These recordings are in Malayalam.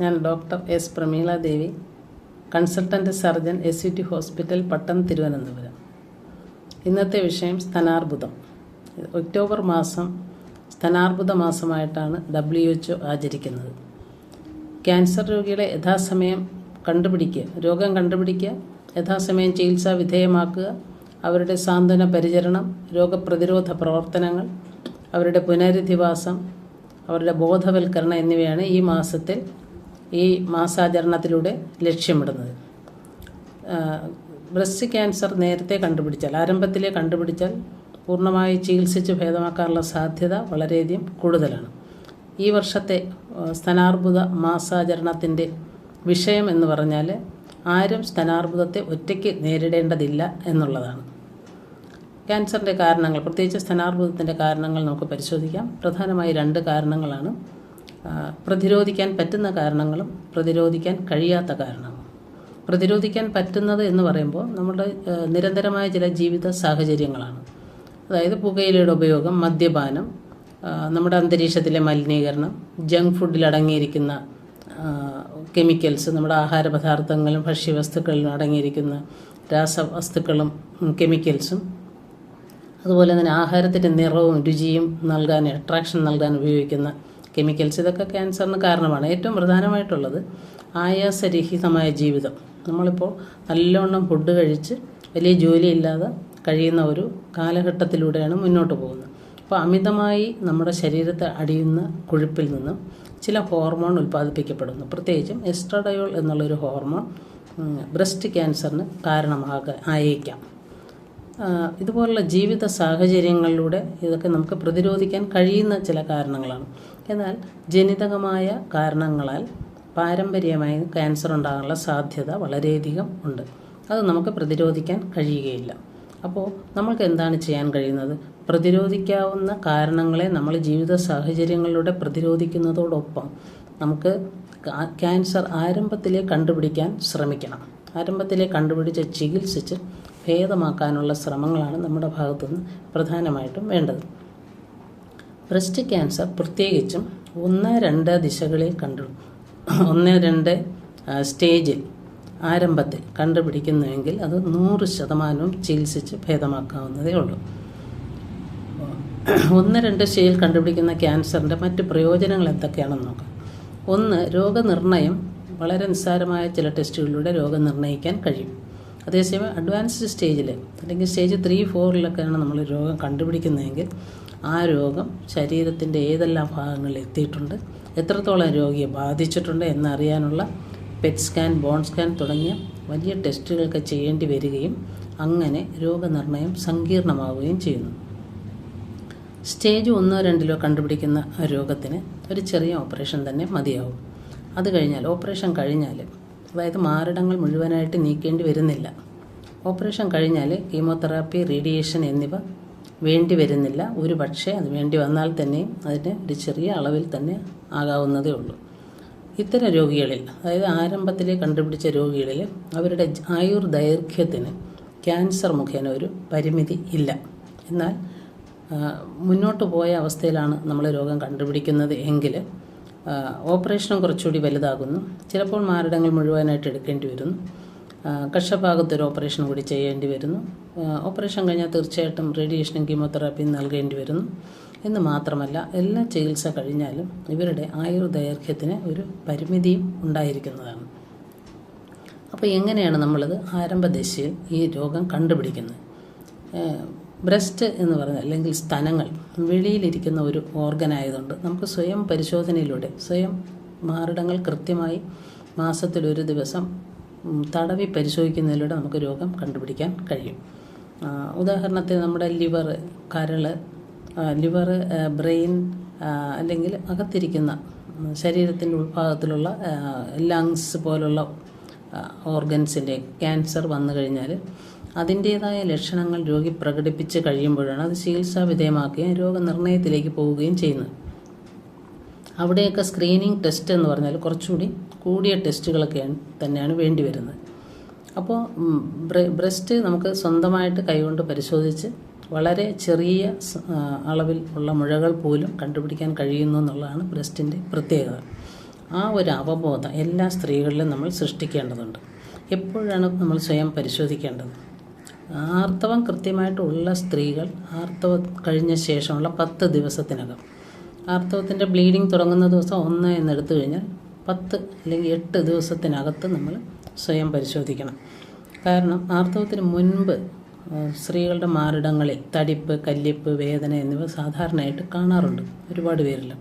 ഞാൻ doctor S Prameela Devi consultant surgeon S C T hospital Pattom Thiruvananthapuram. ഇന്നത്തെ വിഷയം സ്തനാർബുദം. ഒക്ടോബർ മാസം സ്തനാർബുദ മാസമായിട്ടാണ് ഡബ്ല്യു എച്ച് ആചരിക്കുന്നത്. ക്യാൻസർ രോഗികളെ യഥാസമയം കണ്ടുപിടിക്കുക രോഗം കണ്ടുപിടിക്കുക യഥാസമയം ചികിത്സാ വിധേയമാക്കുക അവരുടെ സാന്ത്വന പരിചരണം രോഗപ്രതിരോധ പ്രവർത്തനങ്ങൾ അവരുടെ പുനരധിവാസം അവരുടെ ബോധവൽക്കരണം എന്നിവയാണ് ഈ മാസത്തിൽ ഈ മാസാചരണത്തിലൂടെ ലക്ഷ്യമിടുന്നത്. ബ്രസ്റ്റ് ക്യാൻസർ നേരത്തെ കണ്ടുപിടിച്ചാൽ ആരംഭത്തിലെ കണ്ടുപിടിച്ചാൽ പൂർണമായി ചികിത്സിച്ച് ഭേദമാക്കാനുള്ള സാധ്യത വളരെയധികം കൂടുതലാണ്. ഈ വർഷത്തെ സ്തനാർബുദ മാസാചരണത്തിന്റെ വിഷയം എന്ന് പറഞ്ഞാൽ ആരും സ്തനാർബുദത്തെ ഒറ്റയ്ക്ക് നേരിടേണ്ടതില്ല എന്നുള്ളതാണ്. ക്യാൻസറിന്റെ കാരണങ്ങൾ പ്രത്യേകിച്ച് സ്തനാർബുദത്തിന്റെ കാരണങ്ങൾ നമുക്ക് പരിശോധിക്കാം. പ്രധാനമായി രണ്ട് കാരണങ്ങളാണ്. പ്രതിരോധിക്കാൻ പറ്റുന്ന കാരണങ്ങളും പ്രതിരോധിക്കാൻ കഴിയാത്ത കാരണങ്ങളും. പ്രതിരോധിക്കാൻ പറ്റുന്നത് എന്ന് പറയുമ്പോൾ നമ്മുടെ നിരന്തരമായ ചില ജീവിത സാഹചര്യങ്ങളാണ്. അതായത് പുകയിലയുടെ ഉപയോഗം മദ്യപാനം നമ്മുടെ അന്തരീക്ഷത്തിലെ മലിനീകരണം ജങ്ക് ഫുഡിൽ അടങ്ങിയിരിക്കുന്ന കെമിക്കൽസ് നമ്മുടെ ആഹാര പദാർത്ഥങ്ങളും ഭക്ഷ്യവസ്തുക്കളിലും അടങ്ങിയിരിക്കുന്ന രാസവസ്തുക്കളും കെമിക്കൽസും അതുപോലെ തന്നെ ആഹാരത്തിന്റെ നിറവും രുചിയും നൽകാൻ അട്രാക്ഷൻ നൽകാൻ ഉപയോഗിക്കുന്ന കെമിക്കൽസ് ഇതൊക്കെ ക്യാൻസറിന് കാരണമാണ്. ഏറ്റവും പ്രധാനമായിട്ടുള്ളത് ആയാസരഹിതമായ ജീവിതം. നമ്മളിപ്പോൾ നല്ലവണ്ണം ഫുഡ് കഴിച്ച് വലിയ ജോലിയില്ലാതെ കഴിയുന്ന ഒരു കാലഘട്ടത്തിലൂടെയാണ് മുന്നോട്ട് പോകുന്നത്. അപ്പോൾ അമിതമായി നമ്മുടെ ശരീരത്തെ അടിയുന്ന കൊഴുപ്പിൽ നിന്നും ചില ഹോർമോൺ ഉൽപ്പാദിപ്പിക്കപ്പെടുന്നു. പ്രത്യേകിച്ചും എസ്ട്രഡയോൾ എന്നുള്ളൊരു ഹോർമോൺ ബ്രസ്റ്റ് ക്യാൻസറിന് കാരണമാക ആയേക്കാം. ഇതുപോലുള്ള ജീവിത സാഹചര്യങ്ങളിലൂടെ ഇതൊക്കെ നമുക്ക് പ്രതിരോധിക്കാൻ കഴിയുന്ന ചില കാരണങ്ങളാണ്. എന്നാൽ ജനിതകമായ കാരണങ്ങളാൽ പാരമ്പര്യമായി ക്യാൻസർ ഉണ്ടാകാനുള്ള സാധ്യത വളരെയധികം ഉണ്ട്. അത് നമുക്ക് പ്രതിരോധിക്കാൻ കഴിയുകയില്ല. അപ്പോൾ നമുക്ക് എന്താണ് ചെയ്യാൻ കഴിയുന്നത്? പ്രതിരോധിക്കാവുന്ന കാരണങ്ങളെ നമ്മൾ ജീവിത സാഹചര്യങ്ങളിലൂടെ പ്രതിരോധിക്കുന്നതോടൊപ്പം നമുക്ക് ക്യാൻസർ ആരംഭത്തിലെ കണ്ടുപിടിക്കാൻ ശ്രമിക്കണം. ആരംഭത്തിലെ കണ്ടുപിടിച്ച് ചികിത്സിച്ച് ഭേദമാക്കാനുള്ള ശ്രമങ്ങളാണ് നമ്മുടെ ഭാഗത്തുനിന്ന് പ്രധാനമായിട്ടും വേണ്ടത്. ബ്രസ്റ്റ് ക്യാൻസർ പ്രത്യേകിച്ചും ഒന്ന് രണ്ട് ദിശകളിൽ കണ്ടു ഒന്ന് രണ്ട് സ്റ്റേജിൽ ആരംഭത്തിൽ കണ്ടുപിടിക്കുന്നുവെങ്കിൽ അത് നൂറ് ശതമാനവും ചികിത്സിച്ച് ഭേദമാക്കാവുന്നതേ ഉള്ളൂ. ഒന്ന് രണ്ട് സ്റ്റേജിൽ കണ്ടുപിടിക്കുന്ന ക്യാൻസറിന്റെ മറ്റ് പ്രയോജനങ്ങൾ എന്തൊക്കെയാണെന്ന് നോക്കാം. ഒന്ന് രോഗനിർണയം വളരെ നിസ്സാരമായ ചില ടെസ്റ്റുകളിലൂടെ രോഗം നിർണയിക്കാൻ കഴിയും. അതേസമയം അഡ്വാൻസ്ഡ് സ്റ്റേജിൽ അല്ലെങ്കിൽ സ്റ്റേജ് ത്രീ ഫോറിലൊക്കെയാണ് നമ്മൾ രോഗം കണ്ടുപിടിക്കുന്നതെങ്കിൽ ആ രോഗം ശരീരത്തിന്റെ ഏതെല്ലാം ഭാഗങ്ങളിൽ എത്തിയിട്ടുണ്ട് എത്രത്തോളം രോഗിയെ ബാധിച്ചിട്ടുണ്ട് എന്നറിയാനുള്ള പെറ്റ് സ്കാൻ ബോൺ സ്കാൻ തുടങ്ങിയ വലിയ ടെസ്റ്റുകളൊക്കെ ചെയ്യേണ്ടി വരികയും അങ്ങനെ രോഗനിർണയം സങ്കീർണമാവുകയും ചെയ്യുന്നു. സ്റ്റേജ് ഒന്നോ രണ്ടിലോ കണ്ടുപിടിക്കുന്ന രോഗത്തിന് ഒരു ചെറിയ ഓപ്പറേഷൻ തന്നെ മതിയാവും. അത് കഴിഞ്ഞാൽ ഓപ്പറേഷൻ കഴിഞ്ഞാൽ അതായത് മാരടങ്ങൾ മുഴുവനായിട്ട് നീക്കേണ്ടി വരുന്നില്ല. ഓപ്പറേഷൻ കഴിഞ്ഞാൽ കീമോതെറാപ്പി റേഡിയേഷൻ എന്നിവ വേണ്ടി വരുന്നില്ല. ഒരു പക്ഷേ അത് വേണ്ടി വന്നാൽ തന്നെയും അതിന് ഒരു ചെറിയ അളവിൽ തന്നെ ആകാവുന്നതേ ഉള്ളൂ. ഇത്തരം രോഗികളിൽ അതായത് ആരംഭത്തിലെ കണ്ടുപിടിച്ച രോഗികളിൽ അവരുടെ ആയുർ ദൈർഘ്യത്തിന് ക്യാൻസർ മുഖേന ഒരു പരിമിതി ഇല്ല. എന്നാൽ മുന്നോട്ട് പോയ അവസ്ഥയിലാണ് നമ്മൾ രോഗം കണ്ടുപിടിക്കുന്നത് എങ്കിൽ ഓപ്പറേഷനും കുറച്ചുകൂടി വലുതാകുന്നു. ചിലപ്പോൾ മാരടങ്ങൾ മുഴുവനായിട്ട് എടുക്കേണ്ടി വരുന്നു. കഷഭാഗത്തൊരു ഓപ്പറേഷൻ കൂടി ചെയ്യേണ്ടി വരുന്നു. ഓപ്പറേഷൻ കഴിഞ്ഞാൽ തീർച്ചയായിട്ടും റേഡിയേഷനും കീമോതെറാപ്പിയും നൽകേണ്ടി വരുന്നു. എന്ന് മാത്രമല്ല എല്ലാ ചികിത്സ കഴിഞ്ഞാലും ഇവരുടെ ആയുർദൈർഘ്യത്തിന് ഒരു പരിമിതിയും ഉണ്ടായിരിക്കുന്നതാണ്. അപ്പോൾ എങ്ങനെയാണ് നമ്മളിത് ആരംഭദശയിൽ ഈ രോഗം കണ്ടുപിടിക്കുന്നത്? ബ്രസ്റ്റ് എന്ന് പറഞ്ഞാൽ അല്ലെങ്കിൽ സ്തനങ്ങൾ വെളിയിലിരിക്കുന്ന ഒരു ഓർഗൻ ആയതുകൊണ്ട് നമുക്ക് സ്വയം പരിശോധനയിലൂടെ സ്വയം മാറിടങ്ങൾ കൃത്യമായി മാസത്തിലൊരു ദിവസം തടവി പരിശോധിക്കുന്നതിലൂടെ നമുക്ക് രോഗം കണ്ടുപിടിക്കാൻ കഴിയും. ഉദാഹരണത്തിന് നമ്മുടെ ലിവർ കരൾ ലിവർ ബ്രെയിൻ അല്ലെങ്കിൽ അകത്തിരിക്കുന്ന ശരീരത്തിന്റെ ഉൾഭാഗത്തിലുള്ള ലങ്സ് പോലുള്ള ഓർഗൻസിന്റെ ക്യാൻസർ വന്നു കഴിഞ്ഞാൽ അതിന്റേതായ ലക്ഷണങ്ങൾ രോഗി പ്രകടിപ്പിച്ച് കഴിയുമ്പോഴാണ് അത് ചികിത്സാ വിധേയമാക്കുകയും രോഗനിർണയത്തിലേക്ക് പോവുകയും ചെയ്യുന്നത്. അവിടെയൊക്കെ സ്ക്രീനിങ് ടെസ്റ്റ് എന്ന് പറഞ്ഞാൽ കുറച്ചുകൂടി കൂടിയ ടെസ്റ്റുകളൊക്കെ തന്നെയാണ് വേണ്ടി വരുന്നത്. അപ്പോൾ ബ്രസ്റ്റ് നമുക്ക് സ്വന്തമായിട്ട് കൈകൊണ്ട് പരിശോധിച്ച് വളരെ ചെറിയ അളവിൽ ഉള്ള മുഴകൾ പോലും കണ്ടുപിടിക്കാൻ കഴിയുന്നു എന്നുള്ളതാണ് ബ്രസ്റ്റിന്റെ പ്രത്യേകത. ആ ഒരു അവബോധം എല്ലാ സ്ത്രീകളിലും നമ്മൾ സൃഷ്ടിക്കേണ്ടതുണ്ട്. എപ്പോഴാണ് നമ്മൾ സ്വയം പരിശോധിക്കേണ്ടത്? ആർത്തവം കൃത്യമായിട്ടുള്ള സ്ത്രീകൾ ആർത്തവ കഴിഞ്ഞ ശേഷമുള്ള പത്ത് ദിവസത്തിനകം. ആർത്തവത്തിന്റെ ബ്ലീഡിങ് തുടങ്ങുന്ന ദിവസം ഒന്ന് എന്നെടുത്തു കഴിഞ്ഞാൽ പത്ത് അല്ലെങ്കിൽ എട്ട് ദിവസത്തിനകത്ത് നമ്മൾ സ്വയം പരിശോധിക്കണം. കാരണം ആർത്തവത്തിന് മുൻപ് സ്ത്രീകളുടെ മാറിടങ്ങളിൽ തടിപ്പ് കല്ലിപ്പ് വേദന എന്നിവ സാധാരണയായിട്ട് കാണാറുണ്ട് ഒരുപാട് പേരിൽ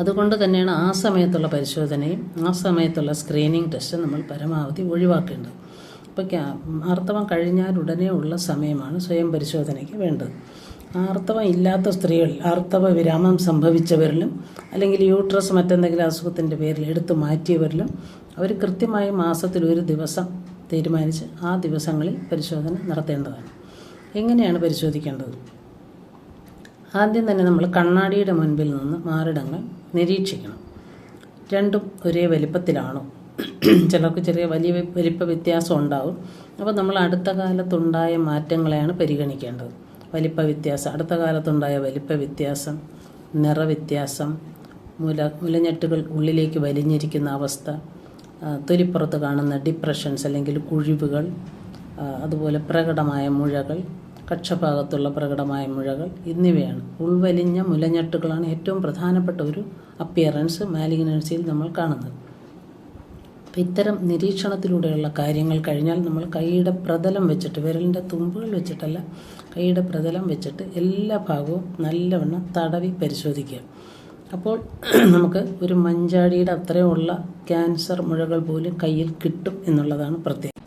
അതുകൊണ്ട് തന്നെയാണ് ആ സമയത്തുള്ള പരിശോധനയും ആ സമയത്തുള്ള സ്ക്രീനിങ് ടെസ്റ്റും നമ്മൾ പരമാവധി ഒഴിവാക്കേണ്ടത്. ഇപ്പോൾ ക്യാ- ആർത്തവം കഴിഞ്ഞാൽ ഉടനെ ഉള്ള സമയമാണ് സ്വയം പരിശോധനയ്ക്ക് വേണ്ടത്. ആർത്തവം ഇല്ലാത്ത സ്ത്രീകൾ ആർത്തവ വിരാമം സംഭവിച്ചവരിലും അല്ലെങ്കിൽ യൂട്രസ് മറ്റെന്തെങ്കിലും അസുഖത്തിന്റെ പേരിൽ എടുത്തു മാറ്റിയവരിലും അവർ കൃത്യമായി മാസത്തിൽ ഒരു ദിവസം തീരുമാനിച്ച് ആ ദിവസങ്ങളിൽ പരിശോധന നടത്തേണ്ടതാണ്. എങ്ങനെയാണ് പരിശോധിക്കേണ്ടത്? ആദ്യം തന്നെ നമ്മൾ കണ്ണാടിയുടെ മുൻപിൽ നിന്ന് മാറിടങ്ങൾ നിരീക്ഷിക്കണം. രണ്ടും ഒരേ വലിപ്പത്തിലാണോ? ചിലർക്ക് ചെറിയ വലിയ വലിപ്പ വ്യത്യാസം ഉണ്ടാവും. അപ്പോൾ നമ്മൾ അടുത്ത കാലത്തുണ്ടായ മാറ്റങ്ങളെയാണ് പരിഗണിക്കേണ്ടത്. വലിപ്പ വ്യത്യാസം അടുത്ത കാലത്തുണ്ടായ വലിപ്പ വ്യത്യാസം നിറവ്യത്യാസം മുല മുലഞ്ഞെട്ടുകൾ ഉള്ളിലേക്ക് വലിഞ്ഞിരിക്കുന്ന അവസ്ഥ തൊലിപ്പുറത്ത് കാണുന്ന ഡിപ്രഷൻസ് അല്ലെങ്കിൽ കുഴിവുകൾ അതുപോലെ പ്രകടമായ മുഴകൾ കക്ഷഭാഗത്തുള്ള പ്രകടമായ മുഴകൾ എന്നിവയാണ്. ഉൾവലിഞ്ഞ മുലഞ്ഞെട്ടുകളാണ് ഏറ്റവും പ്രധാനപ്പെട്ട ഒരു അപ്പിയറൻസ് മാലിഗ്നൻസിയിൽ നമ്മൾ കാണുന്നത്. അപ്പം ഇത്തരം നിരീക്ഷണത്തിലൂടെയുള്ള കാര്യങ്ങൾ കഴിഞ്ഞാൽ നമ്മൾ കൈയുടെ പ്രതലം വെച്ചിട്ട് വിരലിന്റെ തുമ്പുകൾ വെച്ചിട്ടല്ല കൈയുടെ പ്രതലം വെച്ചിട്ട് എല്ലാ ഭാഗവും നല്ലവണ്ണം തടവി പരിശോധിക്കുക. അപ്പോൾ നമുക്ക് ഒരു മഞ്ചാടിയുടെ അത്രയുള്ള ക്യാൻസർ മുഴകൾ പോലും കയ്യിൽ കിട്ടും എന്നുള്ളതാണ് പ്രത്യേകം